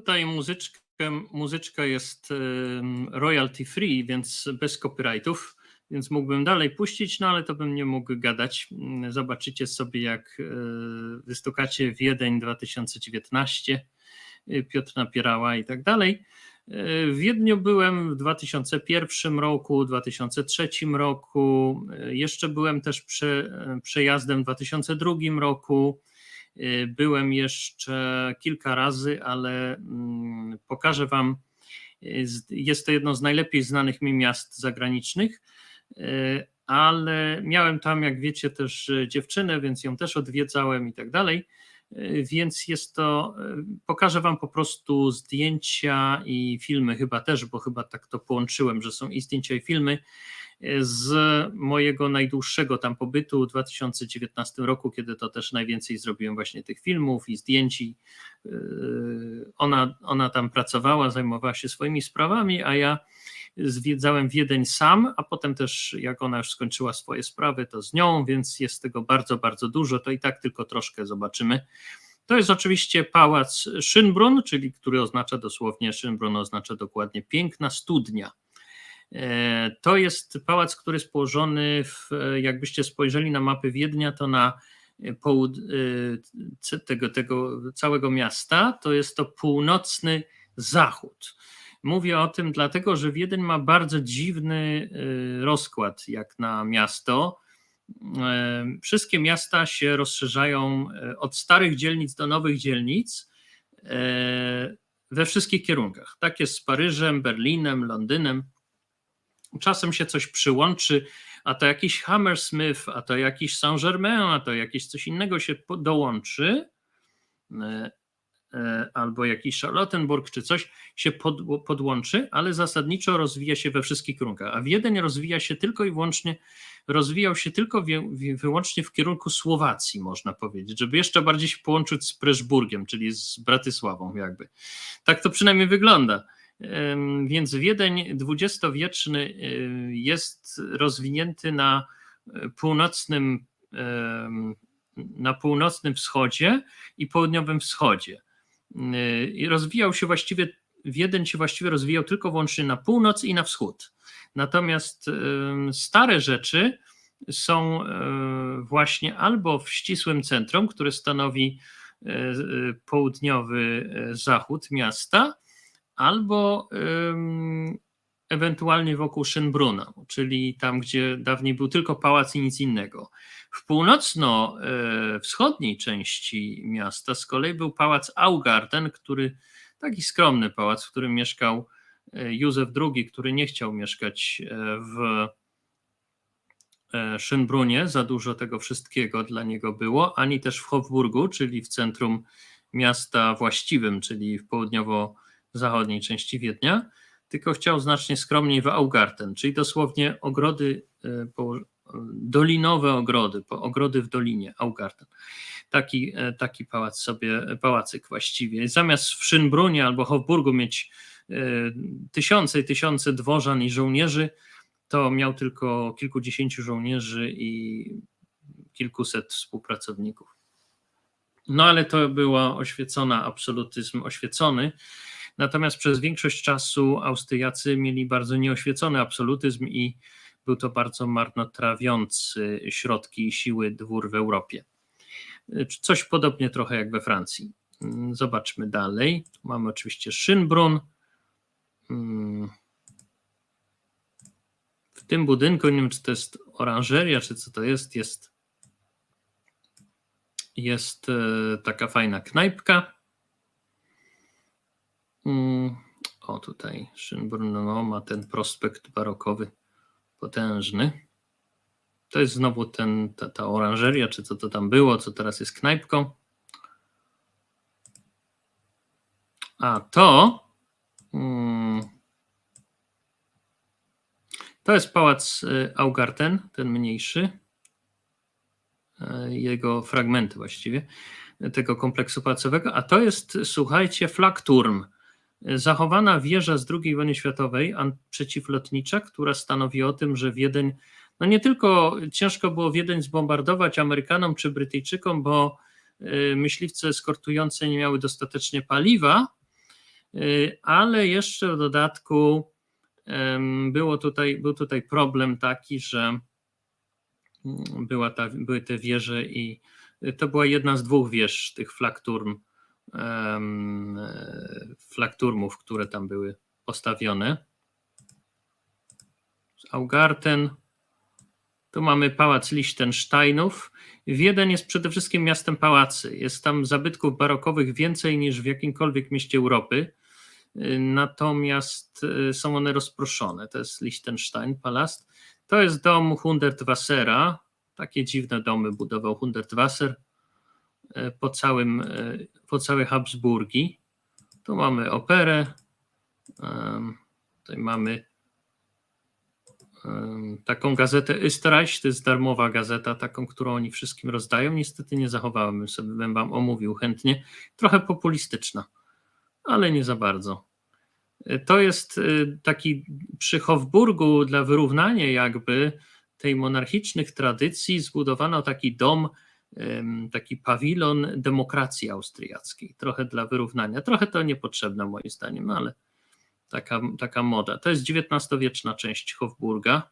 Tutaj muzyczkę, muzyczka jest royalty free, więc bez copyrightów, więc mógłbym dalej puścić, no ale to bym nie mógł gadać. Mm, Zobaczycie sobie, jak e, wystukacie Wiedeń 2019, y, Piotr Napierała i tak dalej. E, W Wiedniu byłem w 2001 roku, 2003 roku, e, jeszcze byłem też prze, przejazdem w 2002 roku. Y, Byłem jeszcze kilka razy, ale mm, pokażę Wam. y, Jest to jedno z najlepiej znanych mi miast zagranicznych, y, ale miałem tam, jak wiecie, też dziewczynę, więc ją też odwiedzałem i tak dalej. Więc jest to, pokażę Wam po prostu zdjęcia i filmy, chyba też, bo chyba tak to połączyłem, że są i zdjęcia, i filmy z mojego najdłuższego tam pobytu w 2019 roku, kiedy to też najwięcej zrobiłem właśnie tych filmów i zdjęć. yy, Ona, ona tam pracowała, zajmowała się swoimi sprawami, a ja zwiedzałem Wiedeń sam, a potem też jak ona już skończyła swoje sprawy, to z nią, więc jest tego bardzo, bardzo dużo, to i tak tylko troszkę zobaczymy. To jest oczywiście pałac Schönbrunn, czyli który oznacza dosłownie, Schönbrunn oznacza dokładnie piękna studnia. E, To jest pałac, który jest położony, w, jakbyście spojrzeli na mapy Wiednia, to na połud, e, c- tego, tego całego miasta, to jest to północny zachód. Mówię o tym dlatego, że Wiedeń ma bardzo dziwny e, rozkład jak na miasto. E, Wszystkie miasta się rozszerzają e, od starych dzielnic do nowych dzielnic e, we wszystkich kierunkach. Tak jest z Paryżem, Berlinem, Londynem czasem się coś przyłączy, a to jakiś Hammersmith, a to jakiś Saint-Germain, a to jakieś coś innego się dołączy, e, e, albo jakiś Charlottenburg, czy coś się pod, podłączy, ale zasadniczo rozwija się we wszystkich kierunkach. A Wiedeń rozwija się tylko i wyłącznie, rozwijał się tylko wie, wyłącznie w kierunku Słowacji, można powiedzieć, żeby jeszcze bardziej się połączyć z Preszburgiem, czyli z Bratysławą jakby. Tak to przynajmniej wygląda. Więc Wiedeń dwudziestowieczny y, jest rozwinięty na e, północnym, na północnym wschodzie i południowym wschodzie. Y, I rozwijał się właściwie, Wiedeń się właściwie rozwijał tylko wyłącznie na północ i na wschód. Natomiast stare rzeczy są e, właśnie albo w ścisłym centrum, które stanowi e, południowy zachód miasta, albo ewentualnie wokół Schönbrunna, czyli tam, gdzie dawniej był tylko pałac i nic innego. W północno-wschodniej części miasta z kolei był pałac Augarten, który taki skromny pałac, w którym mieszkał e, Józef II, który nie chciał mieszkać e, w e, Schönbrunnie, za dużo tego wszystkiego dla niego było, ani też w Hofburgu, czyli w centrum miasta właściwym, czyli w południowo zachodniej części Wiednia, tylko chciał znacznie skromniej w Augarten, czyli dosłownie ogrody, e, poło- dolinowe ogrody, ogrody w dolinie, Augarten. Taki, e, taki pałac sobie, pałacyk właściwie. Zamiast w Szynbrunie albo Hofburgu mieć e, tysiące i tysiące dworzan i żołnierzy, to miał tylko kilkudziesięciu żołnierzy i kilkuset współpracowników. No ale to była oświecona, absolutyzm oświecony. Natomiast przez większość czasu Austriacy mieli bardzo nieoświecony absolutyzm i był to bardzo marnotrawiący środki i siły dwór w Europie. Coś podobnie trochę jak we Francji. Mm, Zobaczmy dalej. Mamy oczywiście Schönbrunn. Mm. W tym budynku, nie wiem czy to jest oranżeria, czy co to jest, jest, jest e, taka fajna knajpka. O, tutaj Schönbrunn no, ma ten prospekt barokowy potężny. To jest znowu ten, ta, ta oranżeria, czy co to tam było, co teraz jest knajpką. A to. mm, To jest pałac y, Augarten, ten mniejszy. Y, Jego fragmenty właściwie tego kompleksu pałacowego. A to jest, słuchajcie, Flakturm zachowana wieża z II wojny światowej przeciwlotnicza, która stanowi o tym, że Wiedeń, no nie tylko ciężko było Wiedeń zbombardować Amerykanom czy Brytyjczykom, bo y, myśliwce eskortujące nie miały dostatecznie paliwa, Y, Ale jeszcze w dodatku było tutaj, był tutaj problem taki, że mm, była ta, były te wieże i to była jedna z dwóch wież tych e, flakturmów, które tam były postawione. Augarten. Tu mamy pałac Liechtensteinów. Wiedeń jest przede wszystkim miastem pałacy. Jest tam zabytków barokowych więcej niż w jakimkolwiek mieście Europy. Y, Natomiast y, są one rozproszone. To jest Liechtenstein Palast. To jest dom Hundertwassera. Takie dziwne domy budował Hundertwasser po, całym, y, po całej Habsburgii. Tu mamy operę. Tutaj mamy taką gazetę Österreich, to jest darmowa gazeta, taką, którą oni wszystkim rozdają. Niestety nie zachowałem, sobie bym wam omówił chętnie. Trochę populistyczna, ale nie za bardzo. E, To jest e, taki przy Hofburgu dla wyrównania jakby tej monarchicznych tradycji zbudowano taki dom, taki pawilon demokracji austriackiej. Trochę dla wyrównania. Trochę to niepotrzebne moim zdaniem, no ale taka, taka moda. To jest XIX-wieczna część Hofburga.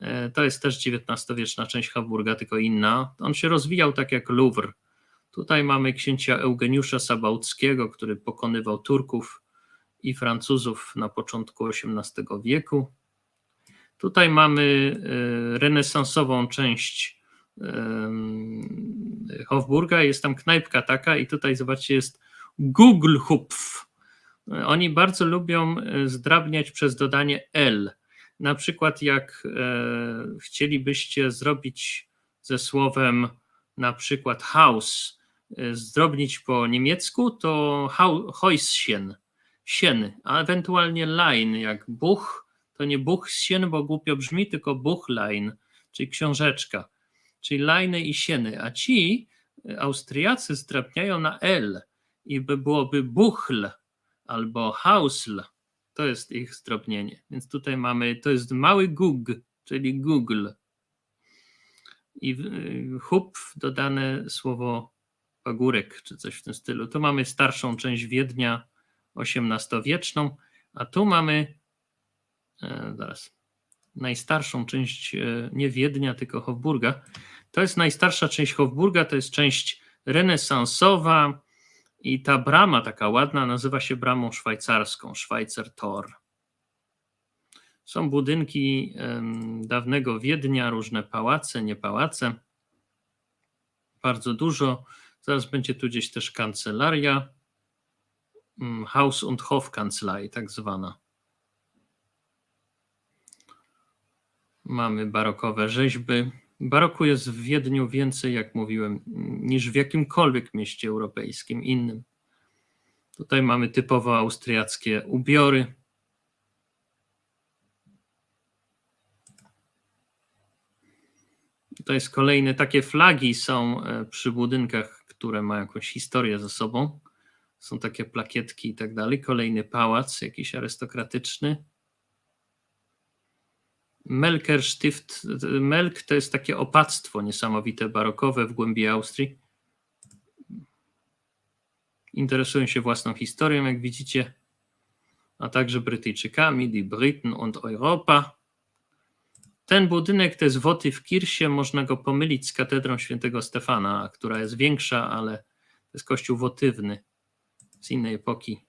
E, To jest też XIX-wieczna część Hofburga, tylko inna. On się rozwijał tak jak Louvre. Tutaj mamy księcia Eugeniusza Sabałckiego, który pokonywał Turków i Francuzów na początku XVIII wieku. Tutaj mamy e, renesansową część Hofburga. Jest tam knajpka taka i tutaj zobaczcie jest Guglhupf. Oni bardzo lubią e, zdrabniać przez dodanie L. Na przykład, jak e, chcielibyście zrobić ze słowem na przykład Haus, e, zdrobnić po niemiecku, to Häuschen, sieny, a ewentualnie Lein, jak Buch, to nie Buchsien, bo głupio brzmi, tylko Buchlein, czyli książeczka, czyli lajny i sieny, a ci e, Austriacy zdrabniają na L i by byłoby Buchl, albo Hausl. To jest ich zdrobnienie. Więc tutaj mamy, to jest mały Gug, czyli Google. I y, hub dodane słowo pagórek, czy coś w tym stylu. Tu mamy starszą część Wiednia XVIII-wieczną, a tu mamy e, zaraz najstarszą część e, nie Wiednia, tylko Hofburga. To jest najstarsza część Hofburga, to jest część renesansowa, i ta brama taka ładna nazywa się bramą szwajcarską, Schweizer Tor. Są budynki dawnego Wiednia, różne pałace, nie pałace. Bardzo dużo. Zaraz będzie tu gdzieś też kancelaria. mm, Haus- und Hofkanzlei, tak zwana. Mamy barokowe rzeźby. Baroku jest w Wiedniu więcej, jak mówiłem, niż w jakimkolwiek mieście europejskim innym. Tutaj mamy typowo austriackie ubiory. To jest kolejne, takie flagi są e, przy budynkach, które mają jakąś historię ze sobą. Są takie plakietki i tak dalej. Kolejny pałac, jakiś arystokratyczny. Melkerstift, Melk to jest takie opactwo niesamowite, barokowe w głębi Austrii. Interesują się własną historią, jak widzicie, a także Brytyjczykami, die Briten und Europa. Ten budynek to jest Woty w Kirsie, można go pomylić z katedrą świętego Stefana, która jest większa, ale to jest kościół wotywny z innej epoki.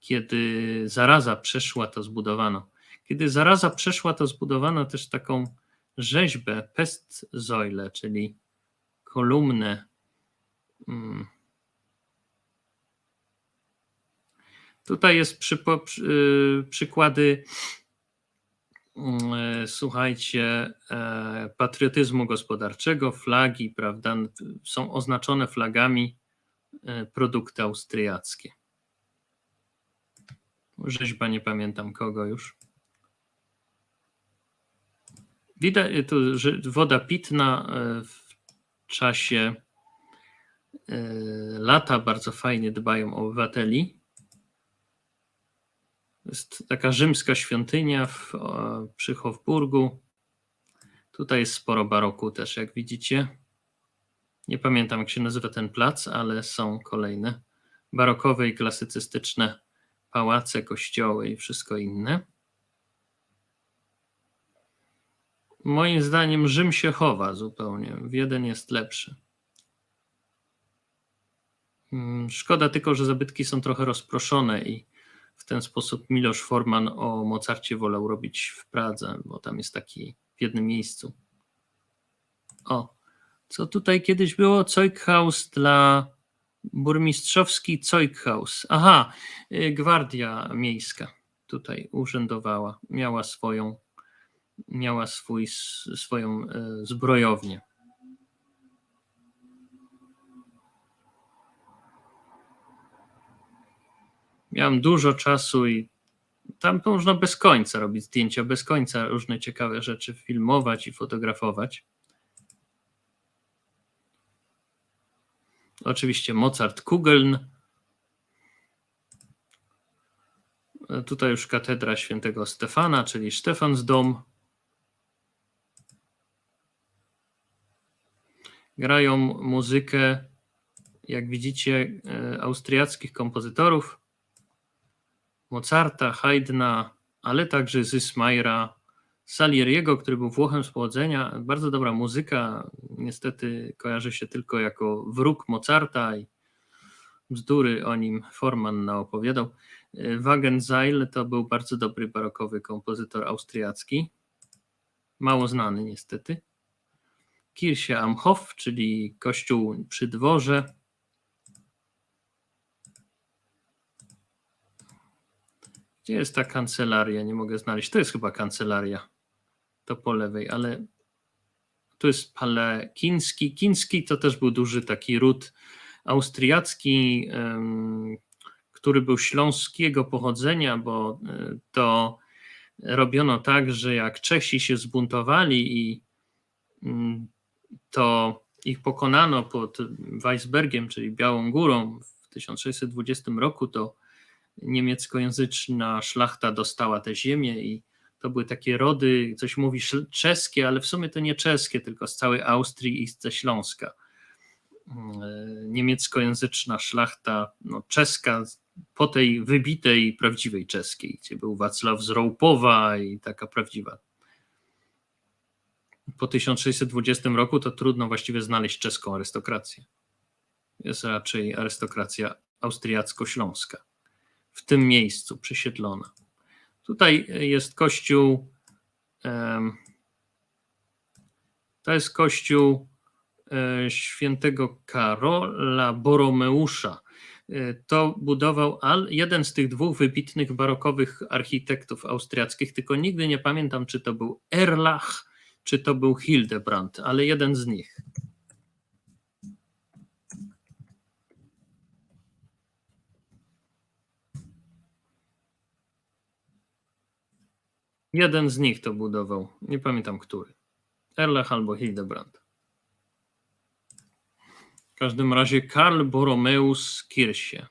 Kiedy zaraza przeszła, to zbudowano. Kiedy zaraza przeszła, to zbudowano też taką rzeźbę Pestsäule, czyli kolumnę. mm. Tutaj jest przy, y, przykłady, mm, e, słuchajcie, e, patriotyzmu gospodarczego, flagi, prawda, są oznaczone flagami e, produkty austriackie. Rzeźba, nie pamiętam kogo już. Widać tu, że woda pitna e, w czasie e, lata bardzo fajnie dbają o obywateli. Jest taka rzymska świątynia w, przy Hofburgu. Tutaj jest sporo baroku też, jak widzicie. Nie pamiętam, jak się nazywa ten plac, ale są kolejne barokowe i klasycystyczne pałace, kościoły i wszystko inne. Moim zdaniem Rzym się chowa zupełnie. Wiedeń jest lepszy. Mm, Szkoda tylko, że zabytki są trochę rozproszone i w ten sposób Miloš Forman o Mozarcie wolał robić w Pradze, bo tam jest taki w jednym miejscu. O, co tutaj kiedyś było? Zeughaus dla burmistrzowski Zeughaus. Aha, y, gwardia miejska tutaj urzędowała, miała swoją, miała swój, swoją y, zbrojownię. Miałem dużo czasu i tam można bez końca robić zdjęcia, bez końca różne ciekawe rzeczy filmować i fotografować. Oczywiście Mozart Kugeln. E, Tutaj już katedra świętego Stefana, czyli Stefansdom. Grają muzykę, jak widzicie, e, austriackich kompozytorów. Mozarta, Haydna, ale także Zysmaira, Salieriego, który był Włochem z pochodzenia. Bardzo dobra muzyka, niestety kojarzy się tylko jako wróg Mozarta i bzdury o nim Forman naopowiadał. Y, Wagenseil to był bardzo dobry barokowy kompozytor austriacki, mało znany niestety. Kirche am Hof, czyli kościół przy dworze. Gdzie jest ta kancelaria? Nie mogę znaleźć. To jest chyba kancelaria. To po lewej, ale tu jest Pale Kiński. Kiński to też był duży taki ród austriacki, który był śląskiego pochodzenia, bo e, to robiono tak, że jak Czesi się zbuntowali i mm, to ich pokonano pod Weisbergiem, czyli Białą Górą w 1620 roku, to niemieckojęzyczna szlachta dostała te ziemię i to były takie rody, coś mówi czeskie, ale w sumie to nie czeskie, tylko z całej Austrii i ze Śląska. Mm, e, Niemieckojęzyczna szlachta, no czeska, po tej wybitej, prawdziwej czeskiej, gdzie był Wacław z Rołpowa i taka prawdziwa. Po 1620 roku to trudno właściwie znaleźć czeską arystokrację. Jest raczej arystokracja austriacko-śląska w tym miejscu przesiedlona. Tutaj jest kościół. To jest kościół e, świętego Karola Boromeusza. E, To budował jeden z tych dwóch wybitnych barokowych architektów austriackich, tylko nigdy nie pamiętam, czy to był Erlach, czy to był Hildebrand, ale jeden z nich. Jeden z nich to budował. Nie pamiętam który. Erlach albo Hildebrand. W każdym razie Karl Borromeus Kirche.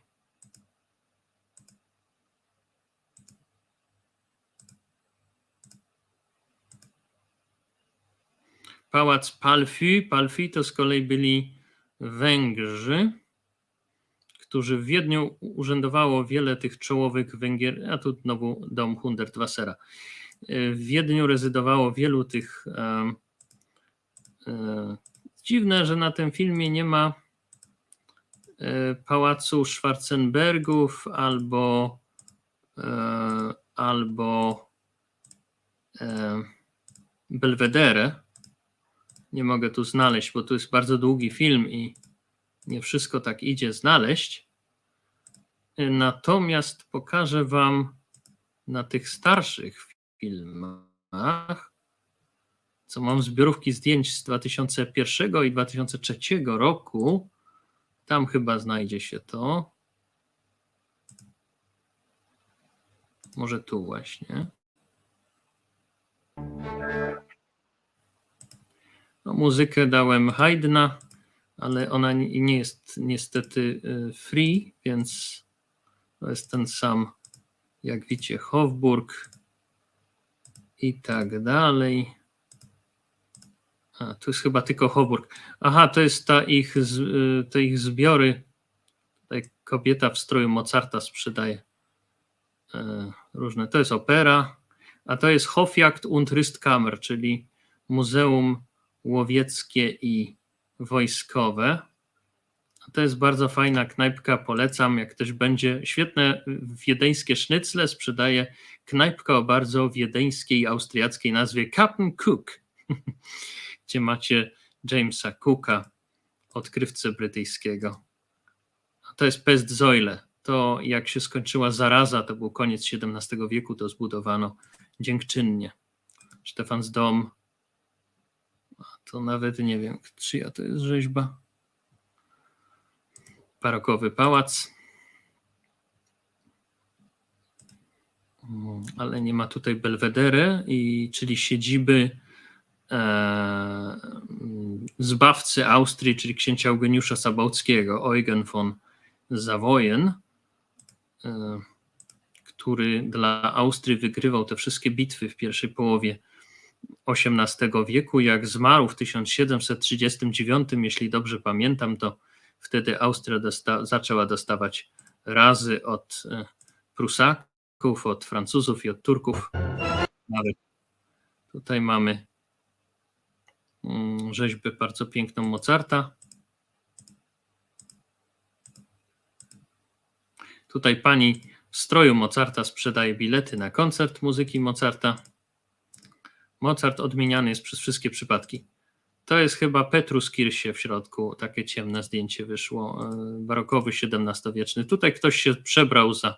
Pałac Palfi. Palfi to z kolei byli Węgrzy, którzy w Wiedniu urzędowało wiele tych czołowych Węgier, a tu znowu dom Hundertwassera. W Wiedniu rezydowało wielu tych. em, e, Dziwne, że na tym filmie nie ma e, pałacu Schwarzenbergów albo e, albo e, Belvedere. Nie mogę tu znaleźć, bo tu jest bardzo długi film i nie wszystko tak idzie znaleźć. Natomiast pokażę Wam na tych starszych filmach, co mam zbiorówki zdjęć z 2001 i 2003 roku. Tam chyba znajdzie się to. Może tu właśnie. No, muzykę dałem Haydna, ale ona nie jest niestety y, free, więc to jest ten sam, jak widzicie, Hofburg i tak dalej. A, tu jest chyba tylko Hofburg. Aha, to jest ta ich, y, te ich zbiory Tutaj kobieta w stroju Mozarta sprzedaje e, różne. To jest opera, a to jest Hofjagd und Rüstkammer, czyli Muzeum Łowieckie i Wojskowe. To jest bardzo fajna knajpka, polecam. Jak ktoś będzie, świetne wiedeńskie sznycle sprzedaje knajpka o bardzo wiedeńskiej austriackiej nazwie Captain Cook, gdzie macie Jamesa Cooka, odkrywcę brytyjskiego. A to jest Pestzoile. To jak się skończyła zaraza, to był koniec XVII wieku, to zbudowano dziękczynnie. Stefans Dom. To nawet nie wiem, czyja to jest rzeźba. Barokowy pałac. Ale nie ma tutaj Belvedere, i, czyli siedziby e, zbawcy Austrii, czyli księcia Eugeniusza Sabałckiego, Eugen von Savoyen, e, który dla Austrii wygrywał te wszystkie bitwy w pierwszej połowie XVIII wieku. Jak zmarł w 1739, jeśli dobrze pamiętam, to wtedy Austria dosta zaczęła dostawać razy od e, Prusaków, od Francuzów i od Turków. Nawet tutaj mamy mm, rzeźbę bardzo piękną Mozarta. Tutaj pani w stroju Mozarta sprzedaje bilety na koncert muzyki Mozarta. Mozart odmieniany jest przez wszystkie przypadki. To jest chyba Petrus Kirsie w środku, takie ciemne zdjęcie wyszło, e, barokowy XVII-wieczny. Tutaj ktoś się przebrał za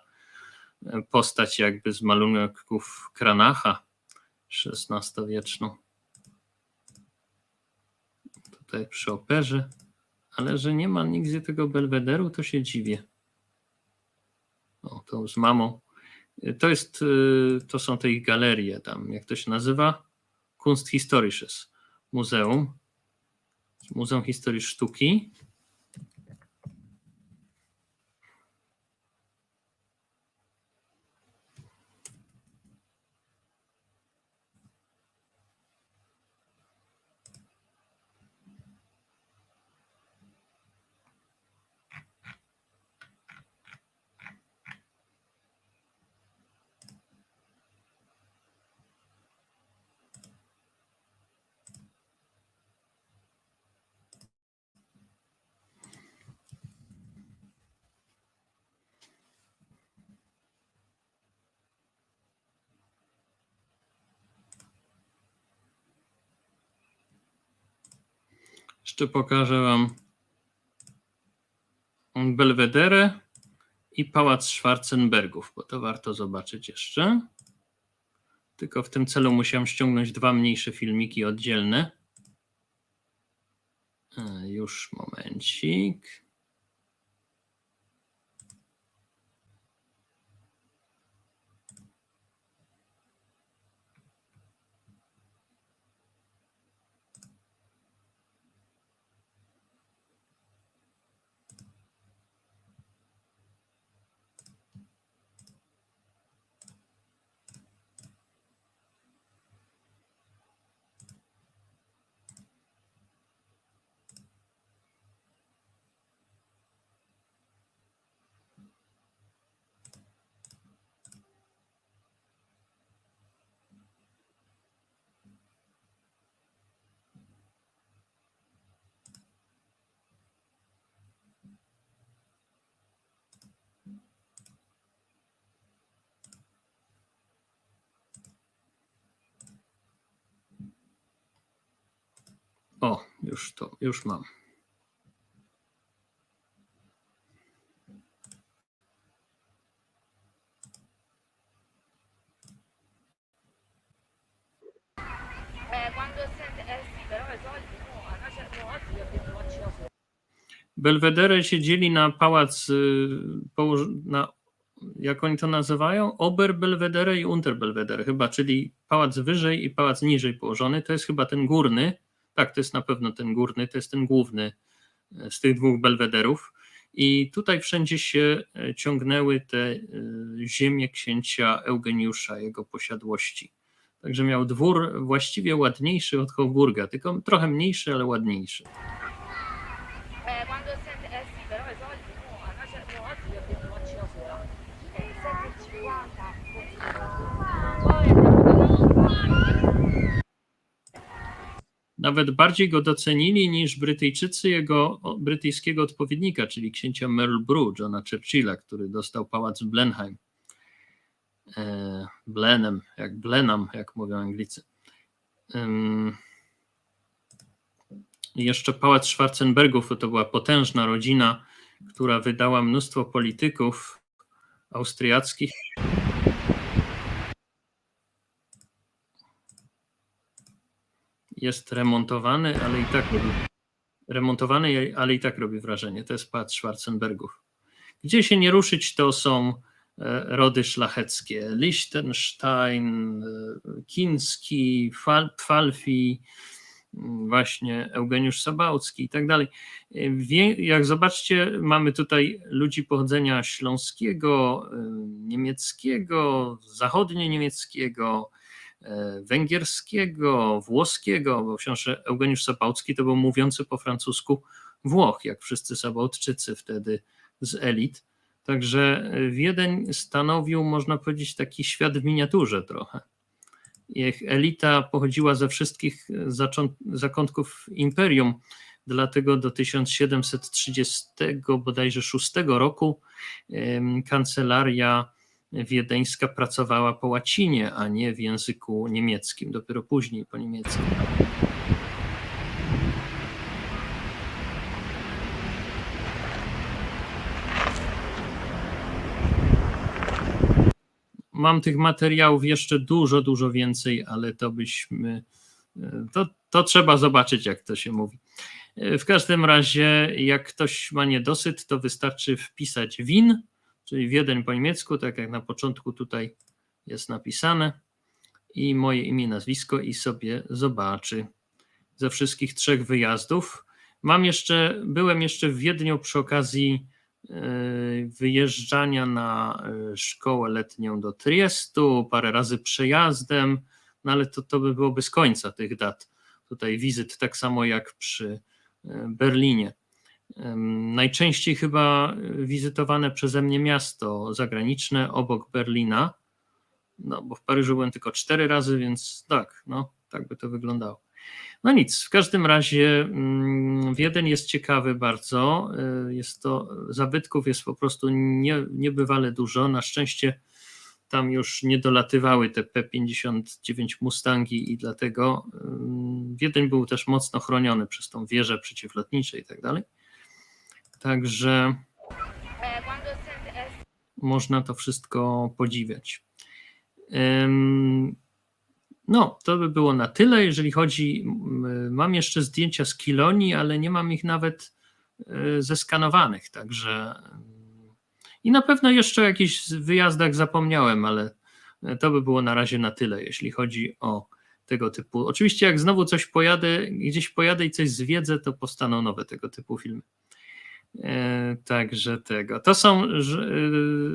e, postać jakby z malunków Kranacha XVI-wieczną. Tutaj przy operze, ale że nie ma nigdzie tego belwederu, to się dziwię. O, to z mamą. To jest, e, to są te ich galerie tam, jak to się nazywa? Kunsthistorisches Muzeum. Muzeum Historii Sztuki. Jeszcze pokażę Wam Belvedere i Pałac Schwarzenbergów, bo to warto zobaczyć jeszcze. Tylko w tym celu musiałem ściągnąć dwa mniejsze filmiki oddzielne. E, Już momencik. O, już to, już mam. Eh, quando sente, eh sì, però i soldi no, a noi c'è- no, oggi gli ho detto non ci ho soldi. Belvedere się dzieli na pałac, y, na, jak oni to nazywają? Oberbelvedere i Unterbelvedere chyba, czyli pałac wyżej i pałac niżej położony. To jest chyba ten górny. Tak, to jest na pewno ten górny, to jest ten główny y, z tych dwóch belwederów. I tutaj wszędzie się y, ciągnęły te y, ziemie księcia Eugeniusza, jego posiadłości. Także miał dwór właściwie ładniejszy od Coburga, tylko trochę mniejszy, ale ładniejszy. Nawet bardziej go docenili niż Brytyjczycy jego brytyjskiego odpowiednika, czyli księcia Marlborough, Johna Churchilla, który dostał pałac w Blenheim. E, Blenheim, jak Blenham, jak mówią Anglicy. Jeszcze pałac Schwarzenbergów to była potężna rodzina, która wydała mnóstwo polityków austriackich. Jest remontowany, ale i tak robi, remontowany, ale i tak robi wrażenie. To jest pałac Schwarzenbergów. Gdzie się nie ruszyć, to są e, rody szlacheckie. Liechtenstein, e, Kiński, Fal- Pfalfi, m, właśnie Eugeniusz Sabałcki i tak dalej. E, jak zobaczcie, mamy tutaj ludzi pochodzenia śląskiego, niemieckiego, zachodnio-niemieckiego, e, węgierskiego, włoskiego, bo wciąż Eugeniusz Sabałcki to był mówiący po francusku Włoch, jak wszyscy Sabałtczycy wtedy z elit. Także e, Wiedeń stanowił, można powiedzieć, taki świat w miniaturze trochę. Ich elita pochodziła ze wszystkich e, zakątków imperium, dlatego do 1730 bodajże 6 roku kancelaria wiedeńska pracowała po łacinie, a nie w języku niemieckim, dopiero później po niemiecku. Mam tych materiałów jeszcze dużo, dużo więcej, ale to byśmy. To, to trzeba zobaczyć, jak to się mówi. W każdym razie, jak ktoś ma niedosyt, to wystarczy wpisać win, czyli Wiedeń po niemiecku, tak jak na początku tutaj jest napisane, i moje imię, nazwisko, i sobie zobaczy ze wszystkich trzech wyjazdów. Mam jeszcze, byłem jeszcze w Wiedniu przy okazji e, wyjeżdżania na e, szkołę letnią do Triestu, parę razy przejazdem, no ale to, to by było bez końca tych dat. Tutaj wizyt tak samo jak przy e, Berlinie. Najczęściej chyba wizytowane przeze mnie miasto zagraniczne obok Berlina, no bo w Paryżu byłem tylko cztery razy, więc tak, no tak by to wyglądało. No nic, w każdym razie mm, Wiedeń jest ciekawy bardzo. y, Jest to, zabytków jest po prostu nie, niebywale dużo. Na szczęście tam już nie dolatywały te P-59 Mustangi i dlatego Wiedeń był też mocno chroniony przez tą wieżę przeciwlotniczą i tak dalej. Także es można to wszystko podziwiać. No, to by było na tyle. Jeżeli chodzi, mam jeszcze zdjęcia z Kilonii, ale nie mam ich nawet y, zeskanowanych, także i na pewno jeszcze o jakichś wyjazdach zapomniałem, ale y, to by było na razie na tyle, jeśli chodzi o tego typu. Oczywiście, jak znowu coś pojadę, gdzieś pojadę i coś zwiedzę, to powstaną nowe tego typu filmy. E, Także tego. To są y,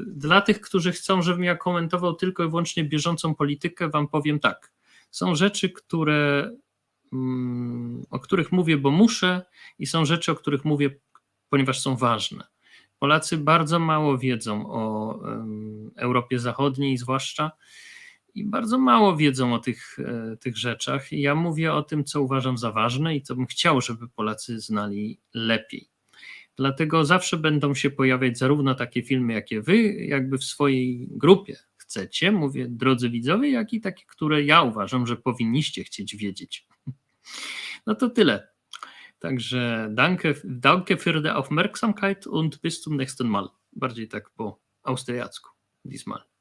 dla tych, którzy chcą, żebym ja komentował tylko i wyłącznie bieżącą politykę, wam powiem tak. Są rzeczy, które, mm, o których mówię, bo muszę, i są rzeczy, o których mówię, ponieważ są ważne. Polacy bardzo mało wiedzą o Europie Zachodniej, zwłaszcza, i bardzo mało wiedzą o tych, e, tych rzeczach. Ja mówię o tym, co uważam za ważne i co bym chciał, żeby Polacy znali lepiej. Dlatego zawsze będą się pojawiać zarówno takie filmy, jakie wy, jakby w swojej grupie chcecie, mówię drodzy widzowie, jak i takie, które ja uważam, że powinniście chcieć wiedzieć. No to tyle. Także danke, danke für die Aufmerksamkeit und bis zum nächsten Mal. Bardziej tak po austriacku diesmal.